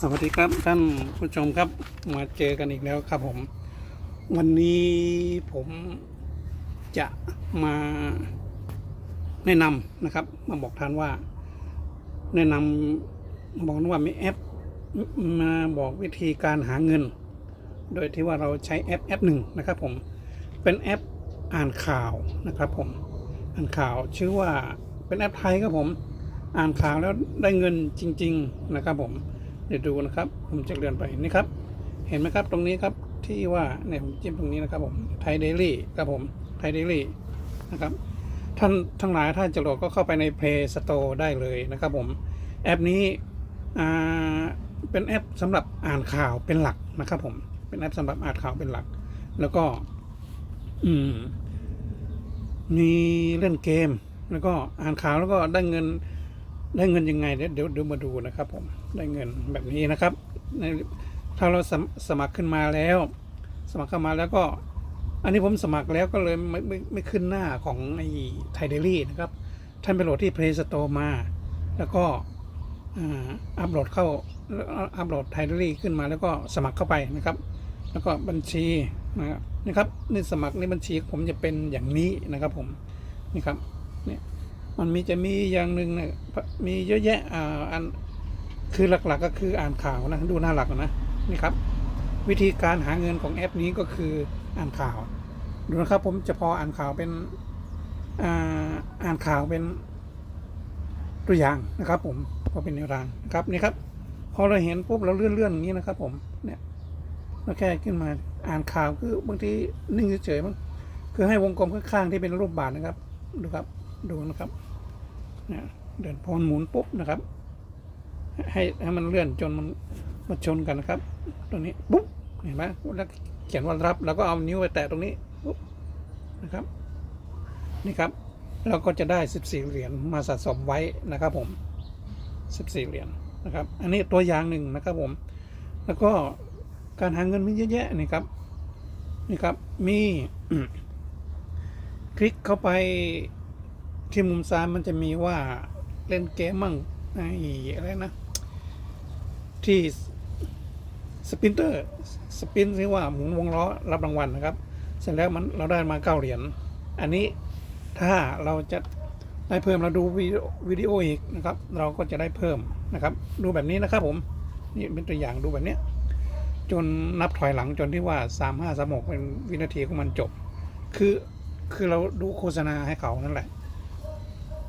สวัสดีครับท่านผู้ชมครับมาเจอกันอีกแล้วครับผม วันนี้ผมจะมาแนะนำนะครับ มาบอกท่านว่า แนะนำบอกว่ามีแอป มาบอกวิธีการหาเงิน โดยที่ว่าเราใช้แอปแอปหนึ่งนะครับผมเป็นแอปอ่านข่าวนะครับผมอ่านข่าวชื่อว่าเป็นแอปไทยครับผม อ่านข่าวแล้วได้เงินจริง ๆ นะครับผม เดี๋ยวดูนะครับ ผมจะเลื่อนไปนี่ครับ เห็นไหมครับตรงนี้ครับที่ว่าเนี่ยผมจิ้มตรงนี้นะครับผมไทยเดลี่ครับผมไทยเดลี่นะครับท่านทั้งหลายถ้าจะโหลดก็เข้าไปใน Play Store ได้เลยนะครับผมแอปนี้เป็นแอปสำหรับอ่านข่าวเป็นหลักนะครับผมเป็นแอปสำหรับอ่านข่าวเป็นหลัก แล้วก็ อืม มีเล่นเกม แล้วก็อ่านข่าวแล้วก็ได้เงินได้เงินยังไงเดี๋ยวเดี๋ยวมาดูนะครับผม ได้เงินแบบนี้นะครับในถ้าเราสมสมัครขึ้นมาแล้ว สมัครเข้ามาแล้วก็ อันนี้ผมสมัครแล้วก็เลยไม่ไม่ไม่ขึ้นหน้าของไอ้ไทเดลี่นะครับ ท่านไปโหลดที่ Play Store มา แล้วก็อ่าอัปโหลดเข้าอัปโหลดไทเดลี่ขึ้นมาแล้วก็สมัครเข้าไปนะครับ แล้วก็บัญชีนะครับนี่ครับนี่สมัครในบัญชีผมจะเป็นอย่างนี้นะครับผมนี่ครับเนี่ยมันมีจะมีอย่างหนึ่งนี่ยมีเยอะแยะอ่าอัน คือหลักๆก็คืออ่านข่าวนะ ดูหน้าหลักนะนี่ครับ วิธีการหาเงินของแอปนี้ก็คืออ่านข่าว ดูนะครับผมจะพออ่านข่าวเป็นอ่านข่าวเป็นตัวอย่างนะครับผมพอเป็นแนวทางนะครับนี่ครับ พอเราเห็นปุ๊บเราเลื่อนๆอย่างนี้นะครับ ผมเนี่ยเราแค่ขึ้นมาอ่านข่าวคือบางทีนิ่งเฉยๆมั้งคือให้วงกลมข้างๆที่เป็นรูปบาทนะครับ ดูครับดูนะครับเนี่ยเดินพอหมุนปุ๊บนะครับ ให้ให้มันเลื่อนจนมันมาชนกันนะครับ ตรงนี้ปุ๊บเห็นไหมแล้วเขียนว่ารับแล้วก็เอานิ้วไปแตะตรงนี้ปุ๊บนะครับ นี่ครับ เราก็จะได้ 14 เหรียญมาสะสมไว้นะครับผม 14 เหรียญนะครับ อันนี้ตัวอย่างหนึ่งนะครับผม แล้วก็การหาเงินมีเยอะแยะนี่ครับนี่ครับมีคลิกเข้าไปที่มุมซ้ายมันจะมีว่าเล่นเกมมั่งไอ้อะไรนะ ที่สปินเตอร์สปินที่ว่าหมุนวงล้อรับรางวัลนะครับ เสร็จแล้วมันเราได้มาเก้าเหรียญอันนี้ถ้าเราจะได้เพิ่มเราดูวิดีโอออีกนะครับ เราก็จะได้เพิ่มนะครับ ดูแบบนี้นะครับผมนี่เป็นตัวอย่างดูแบบเนี้ยจนนับถอยหลังจนที่ว่าสามห้าสามหกเป็นวินาทีของมันจบ คือคือเราดูโฆษณาให้เขานั่นแหละ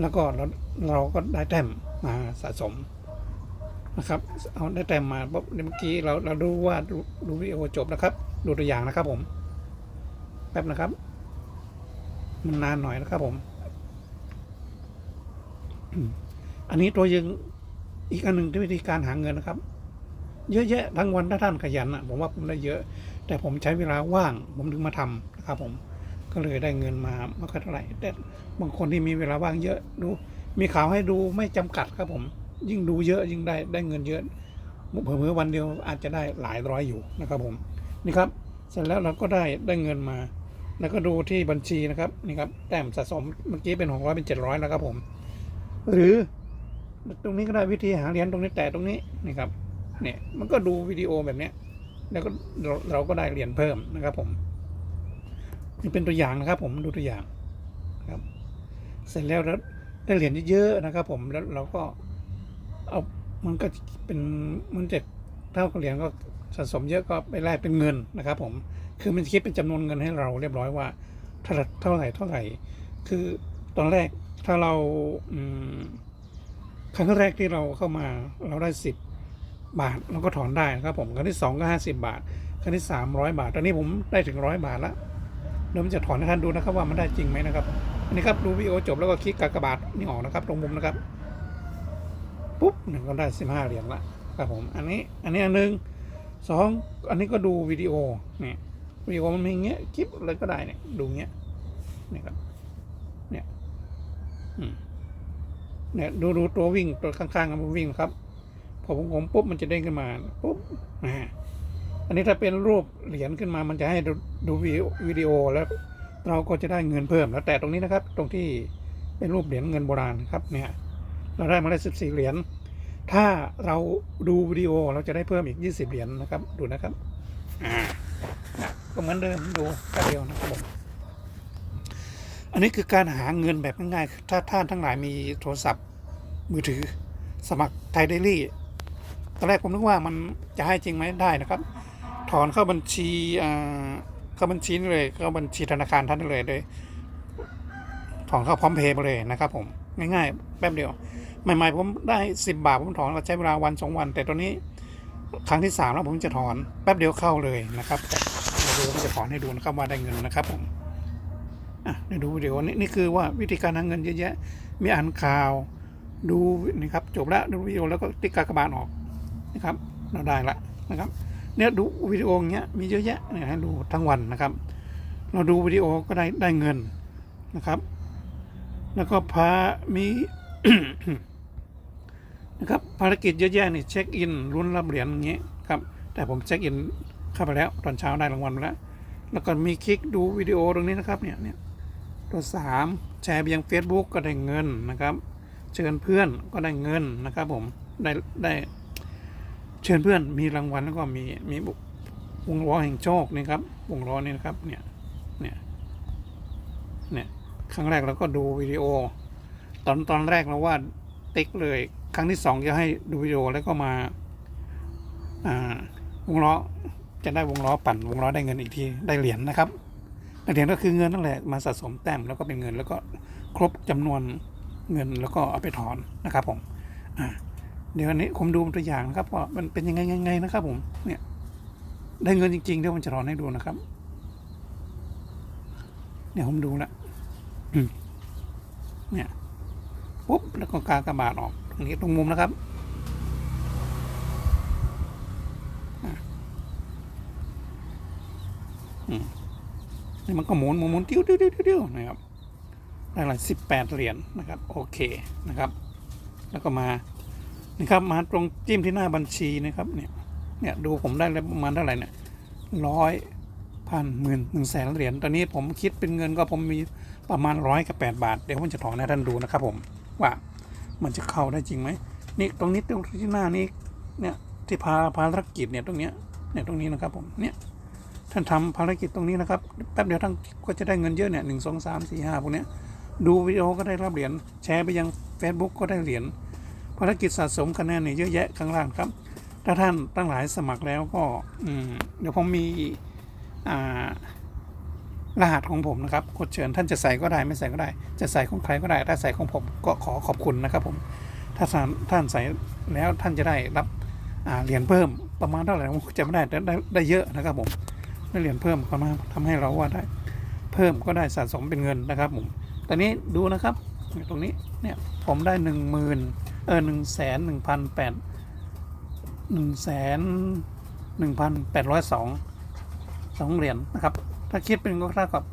แล้วก็เราเราก็ได้แต้มมาสะสม นะครับ เอาได้แต้มมาปุ๊บเมื่อกี้เราเราดูว่าดูดูวิดีโอจบนะครับ ดูตัวอย่างนะครับผมแป๊บนะครับ มันนานหน่อยนะครับผม อันนี้ตัวยังอีกอันหนึ่งที่วิธีการหาเงินนะครับ เยอะแยะทั้งวันถ้าท่านขยันอะผมว่าผมได้เยอะ แต่ผมใช้เวลาว่าง ผมถึงมาทำนะครับ ผมก็เลยได้เงินมาไม่ค่อยเท่าไหร่แต่บางคนที่มีเวลาว่างเยอะดู มีข่าวให้ดูไม่จำกัดครับผม ยิ่งดูเยอะยิ่งได้ได้เงินเยอะเผื่อวันเดียวอาจจะได้หลายร้อยอยู่นะครับผมนี่ครับเสร็จแล้วเราก็ได้ได้เงินมา แล้วก็ดูที่บัญชีนะครับนี่ครับแต้มสะสมเมื่อกี้เป็นหกร้อยเป็นเจ็ดร้อยแล้วครับผม หรือ ตรงนี้ก็ได้วิธีหาเหรียญตรงนี้แต่ตรงนี้นี่ครับเนี่ยมันก็ดูวิดีโอแบบเนี้ยแล้วก็เราก็ได้เหรียญเพิ่มนะครับผมนี่เป็นตัวอย่างนะครับ ผมดูตัวอย่างครับ เสร็จแล้วแล้วได้เหรียญเยอะๆนะครับ ผมแล้วเราก็ เอามันก็เป็นมันจะเท่ากับเหรียญก็สะสมเยอะก็ไปแลกเป็นเงินนะครับ ผมคือมันคิดเป็นจำนวนเงินให้เราเรียบร้อยว่าเท่าเท่าไหร่เท่าไหร่ คือตอนแรกถ้าเราครั้งแรกที่เราเข้ามาเราได้สิบบาทเราก็ถอนได้นะครับผมครั้งที่สองก็ห้าสิบบาทครั้งที่สามร้อยบาท ตอนนี้ผมได้ถึงร้อยบาทแล้วเดี๋ยวมันจะถอนให้ท่านดูนะครับว่ามันได้จริงไหมนะครับอันนี้ครับดูวิดีโอจบแล้วก็คลิกกากบาทนี่ออกนะครับ ตรงมุมนะครับ ปุ๊บหนึ่งก็ได้สิบห้าเหรียญละครับผมอันนี้อันนี้อันหนึ่งสองอันนี้ก็ดูวิดีโอเนี่ยวิดีโอมันมีอย่างเงี้ยคลิปอะไรก็ได้เนี่ยดูเงี้ยเนี่ยครับเนี่ยเนี่ยดูดูตัววิ่งตัวข้างๆมันวิ่งครับพอผมผมปุ๊บมันจะเด้งขึ้นมาปุ๊บอ่าอันนี้ถ้าเป็นรูปเหรียญขึ้นมามันจะให้ดูดูวิดีโอแล้วเราก็จะได้เงินเพิ่มแล้วแต่ตรงนี้นะครับ ตรงที่เป็นรูปเหรียญเงินโบราณครับเนี่ย เราได้มาได้สิบสี่เหรียญ ถ้าเราดูวิดีโอเราจะได้เพิ่มอีก 20 เหรียญนะครับ ดูนะครับอ่าก็เหมือนเดิมดูแค่เดียวนะครับผมอันนี้คือการหาเงินแบบง่ายๆ ถ้าท่านทั้งหลายมีโทรศัพท์มือถือสมัครไทยเดลี่ ตอนแรกผมนึกว่ามันจะให้จริงไหมได้นะครับ ถอนเข้าบัญชีเข้าบัญชีเลยเข้าบัญชีธนาคารท่านเลยโดยถอนเข้าพร้อมเพย์ไปเลยนะครับผม ง่ายๆ แป๊บเดียว ใหม่ๆผมได้สิบบาทผมถอนก็ใช้เวลาวันสองวัน แต่ตอนนี้ครั้งที่สามแล้วผมจะถอนแป๊บเดียวเข้าเลยนะครับเดี๋ยวดูผมจะถอนให้ดูนะครับว่าได้เงินนะครับผมอะเดี๋ยวดูวิดีโอนี้นี่คือว่าวิธีการหาเงินเยอะแยะมีอ่านข่าวดูนี่ครับจบแล้วดูวิดีโอแล้วก็ติ๊กกากบาทออกนะครับเราได้ละนะครับเนี่ยดูวิดีโอเงี้ยมีเยอะแยะเนี่ยให้ดูทั้งวันนะครับ เราดูวิดีโอก็ได้ได้เงินนะครับ แล้วก็พามีนะครับภารกิจเยอะแยะนี่เช็คอินรุ้นรับเหรียญอย่างเงี้ยครับแต่ผมเช็คอินเข้าไปแล้วตอนเช้าได้รางวัลมาแล้ว แล้วก็มีคลิกดูวิดีโอตรงนี้นะครับเนี่ยเนี่ยตัวสามแชร์ไปยัง Facebook ก็ได้เงินนะครับ เชิญเพื่อนก็ได้เงินนะครับผมได้ได้เชิญเพื่อนมีรางวัลแล้วก็มีมีวงล้อแห่งโชคนี่ครับวงล้อนี่นะครับเนี่ยเนี่ยเนี่ย ครั้งแรกเราก็ดูวิดีโอ ตอนตอนแรกเราว่าติ๊กเลย ครั้งที่สองจะให้ดูวิดีโอแล้วก็มาอ่าวงล้อจะได้วงล้อปั่นวงล้อได้เงินอีกทีได้เหรียญนะครับเหรียญก็คือเงินนั่นแหละมาสะสมแต้มแล้วก็เป็นเงินแล้วก็ครบจำนวนเงินแล้วก็เอาไปถอนนะครับผมอ่าเดี๋ยวอันนี้ผมดูตัวอย่างนะครับว่ามันเป็นยังไงยังไงนะครับ ผมเนี่ย ได้เงินจริงๆเดี๋ยวผมจะถอนให้ดูนะครับ เนี่ยผมดูแล้ว เนี่ยปุ๊บแล้วก็กากระบาดออกตรงนี้ตรงมุมนะครับอะอืมนี่มันก็หมุนหมุนหมุนติ้วติ้วติ้วติ้วนะครับได้หลายสิบแปดเหรียญนะครับ โอเคนะครับ แล้วก็มานะครับ มาตรงจิ้มที่หน้าบัญชีนะครับ เนี่ย เนี่ยดูผมได้แล้วประมาณเท่าไหร่เนี่ยร้อยพันหมื่นหนึ่งแสนเหรียญตอนนี้ผมคิดเป็นเงินก็ผมมี ประมาณร้อยกับแปดบาท เดี๋ยวผมจะถอนให้ท่านดูนะครับผมว่ามันจะเข้าได้จริงไหมนี่ตรงนี้ตรงที่หน้านี้เนี่ยที่พาภารกิจเนี่ยตรงเนี้ยเนี่ยตรงนี้นะครับผมเนี่ยท่านทำภารกิจตรงนี้นะครับแป๊บเดียวท่านก็จะได้เงินเยอะเนี่ยหนึ่งสองสามสี่ห้าพวกเนี้ยดูวิดีโอก็ได้รับเหรียญแชร์ไปยัง Facebook ก็ได้เหรียญภารกิจสะสมคะแนนเนี่ยเยอะแยะข้างล่างครับ ถ้าท่านตั้งหลายสมัครแล้วก็อืมเดี๋ยวผมมีอ่า รหัสของผมนะครับกดเชิญท่านจะใส่ก็ได้ไม่ใส่ก็ได้ จะใส่ของใครก็ได้ถ้าใส่ของผมก็ขอขอบคุณนะครับผมถ้าท่านใส่แล้วท่านจะได้รับเหรียญเพิ่มประมาณเท่าไหร่ผมจะไม่ได้แต่ได้ได้เยอะนะครับผมได้เหรียญเพิ่มก็มาทำให้เราว่าได้เพิ่มก็ได้สะสมเป็นเงินนะครับผมตอนนี้ดูนะครับตรงนี้เนี่ยผมได้หนึ่งหมื่นเออหนึ่งแสนหนึ่งพันแปดหนึ่งแสนหนึ่งพันแปดร้อยสองสองเหรียญนะครับ ถ้าคิดเป็นก็เท่ากับ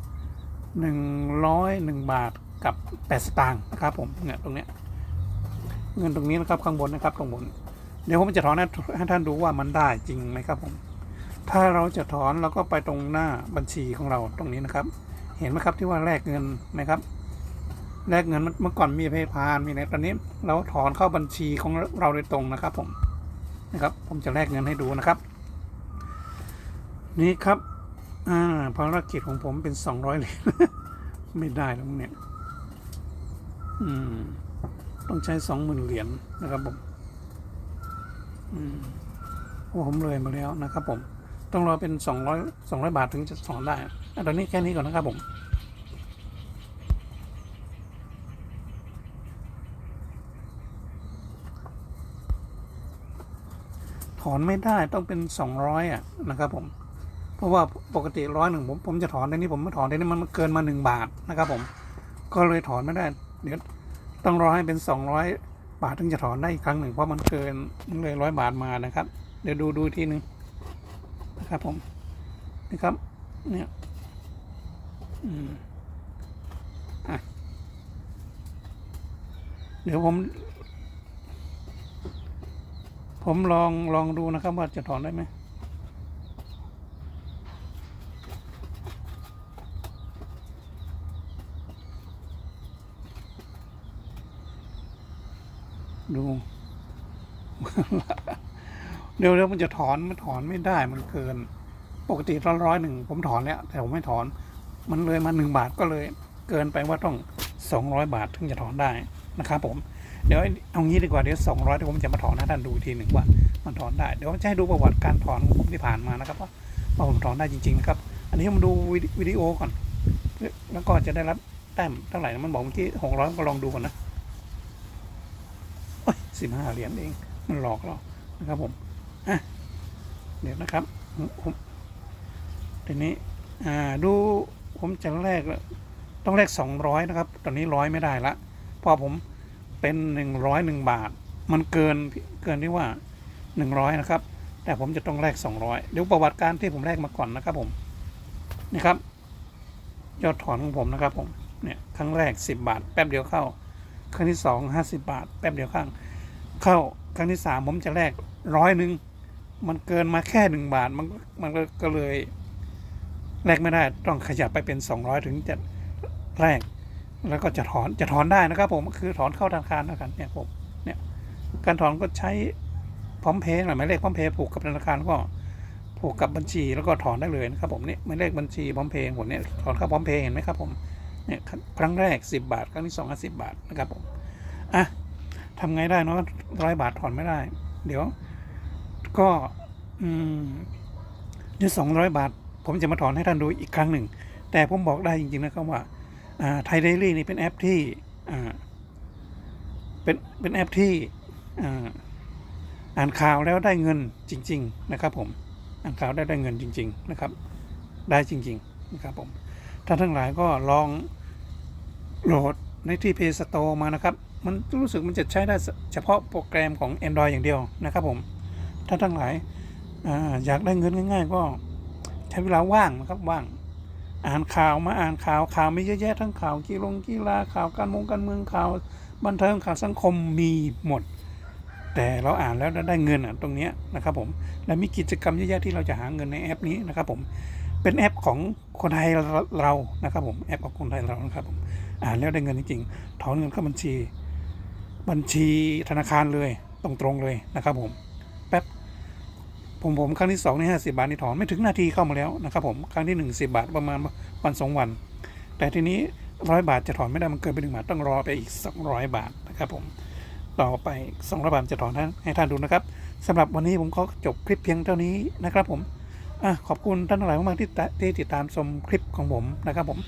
หนึ่งร้อยหนึ่งบาทกับแปดสตางค์นะครับผมเนี่ยตรงเนี้ยเงินตรงนี้นะครับข้างบนนะครับข้างบน เดี๋ยวผมจะถอนให้ท่านดูว่ามันได้จริงไหมครับผม ถ้าเราจะถอนเราก็ไปตรงหน้าบัญชีของเราตรงนี้นะครับ เห็นไหมครับที่ว่าแลกเงินไหมครับแลกเงินเมื่อก่อนมีเพย์พามีอะไรตอนนี้เราถอนเข้าบัญชีของเราโดยตรงนะครับผมนะครับ ผมจะแลกเงินให้ดูนะครับ นี่ครับ อ่าภารกิจของผมเป็นสองร้อยเหรียญไม่ได้แล้วเนี่ย อืม ต้องใช้สองหมื่นเหรียญนะครับผม อืมโอ้ผมเลยมาแล้วนะครับผม ต้องรอเป็นสองร้อยสองร้อยบาทถึงจะถอนได้ตอนนี้แค่นี้ก่อนนะครับผมถอนไม่ได้ต้องเป็นสองร้อยอะนะครับผม ราะว่าปกติร้อยหนึ่งผมผมจะถอนในนี้ผมไม่ถอนในนี้มันเกินมาหนึ่งบาทนะครับ ผม ก็เลยถอนไม่ได้เดี๋ยวต้องรอให้เป็นสองร้อยบาทถึงจะถอนได้อีกครั้งหนึ่งเพราะมันเกินเลยร้อยบาทมานะครับ เดี๋ยวดูดูทีหนึ่งนะครับผมนะครับ เนี่ยอืมอะเดี๋ยวผม ผมลองลองดูนะครับว่าจะถอนได้ไหม ดูเดี๋ยวเดี๋ยวมันจะถอนมันถอนไม่ได้มันเกิน ปกติร้อยร้อยหนึ่งผมถอนแล้ว แต่ผมไม่ถอน มันเลยมาหนึ่งบาทก็เลย เกินไปว่าต้องสองร้อยบาทถึงจะถอนได้นะครับผมเดี๋ยวเอางี้ดีกว่าเดี๋ยวสองร้อยเดี๋ยวผมจะมาถอนให้ท่านดูทีหนึ่งว่ามันถอนได้เดี๋ยวจะให้ดูประวัติการถอนของผมที่ผ่านมานะครับว่าว่าผมถอนได้จริงๆนะครับ อันนี้มาดูวิดีวิดีโอก่อน แล้วก็จะได้รับแต้มเท่าไหร่นะมันบอกเมื่อกี้หกร้อยก็ลองดูก่อนนะ สิบห้าเหรียญเอง มันหลอกเรานะครับผมอะเดี๋ยวนะครับผมทีนี้อ่าดูผมจะแลกต้องแลกสองร้อยนะครับ ตอนนี้ร้อยไม่ได้ละพอผมเป็นหนึ่งร้อยหนึ่งบาท มันเกินเกินที่ว่าหนึ่งร้อยนะครับ แต่ผมจะต้องแลกสองร้อยเดี๋ยวประวัติการที่ผมแลกมาก่อนนะครับผมนี่ครับ ยอดถอนของผมนะครับผมเนี่ยครั้งแรกสิบบาท แป๊บเดียวเข้า ครั้งที่สองห้าสิบาท แป๊บเดียวข้าง เข้าครั้งที่สามผมจะแลกร้อยหนึ่งมันเกินมาแค่หนึ่งบาทมันมันก็เลยแลกไม่ได้ต้องขยับไปเป็นสองร้อยถึงจะแลกแล้วก็จะถอนจะถอนได้นะครับ ผมคือถอนเข้าธนาคารนะครับเนี่ยผมเนี่ยการถอนก็ใช้พร้อมเพย์หน่อหมายเลขพร้อมเพย์ผูกกับธนาคารก็ผูกกับบัญชีแล้วก็ถอนได้เลยนะครับผมเนี่ยหมายเลขบัญชีพร้อมเพย์ผมเนี่ยถอนเข้าพร้อมเพย์เห็นไหมครับผมเนี่ยครั้งแรกสิบบาท ครั้งที่สองสิบบาทนะครับผมอะ ทำไงได้เนาะร้อยบาทถอนไม่ได้ เดี๋ยว ก็อืมเดี๋ยวสองร้อยบาท ผมจะมาถอนให้ท่านดูอีกครั้งหนึ่ง แต่ผมบอกได้จริงๆนะครับว่าไทยเดลี่นี่เป็นแอปที่เป็นเป็นแอปที่อ่านข่าวแล้วได้เงินจริง ๆ นะครับ ผมอ่านข่าวได้ได้เงินจริง ๆ นะครับ ได้จริง ๆ นะครับผมท่านทั้งหลายก็ลองโหลดในที่ Play Store มานะครับ มันรู้สึกมันจะใช้ได้เฉพาะโปรแกรมของ Android อย่างเดียวนะครับผมถ้าทั้งหลายออยากได้เงินง่าย ๆ ก็ใช้เวลาว่างนะครับว่าง อ่านข่าวมาอ่านข่าวข่าวไม่เยอะแยะทั้งข่าวกีฬากีฬาข่าวการมงการเมืองข่าวบันเทิงข่าวสังคมมีหมด แต่เราอ่านแล้วได้เงินอะตรงนี้นะครับผมและมีกิจกรรมเยอะแยะที่เราจะหาเงินในแอปนี้นะครับผมเป็นแอปของคนไทยเรานะครับผมแอปของคนไทยเรานะครับผมอ่านแล้วได้เงินจริงๆถอนเงินเข้าบัญชี บัญชีธนาคารเลยตรงๆเลยนะครับผมแป๊บผมผมครั้งที่สองนี่ห้าสิบาทนี่ถอนไม่ถึงนาทีเข้ามาแล้วนะครับผมครั้งที่หนึ่งสิบาทประมาณวันสองวัน แต่ทีนี้ร้อยบาทจะถอนไม่ได้มันเกินไปหนึ่งบาทต้องรอไปอีกสองร้อยบาทนะครับผมต่อไปสองร้อยบาทจะถอนให้ท่านดูนะครับสำหรับวันนี้ผมขอจบคลิปเพียงเท่านี้นะครับผมอะขอบคุณท่านทั้งหลายมากๆที่ที่ติดตามชมคลิปของผมนะครับผม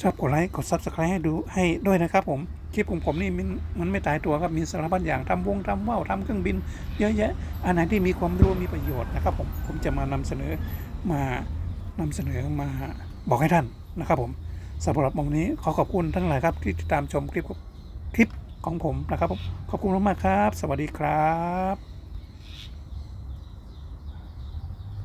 ชอบกดไลค์กด subscribe ให้ดูให้ด้วยนะครับผม คลิปของผมนี่มันมันไม่ตายตัวครับมีสารพัดอย่างทำวงทำว่าวทำเครื่องบิน เยอะแยะอันไหนที่มีความรู้มีประโยชน์นะครับผมผมจะมานำเสนอมานำเสนอมาบอกให้ท่านนะครับผมสำหรับวันนี้ขอขอบคุณทั้งหลายครับที่ติดตามชมคลิปคลิปของผมนะครับผมขอบคุณมากครับ สวัสดีครับ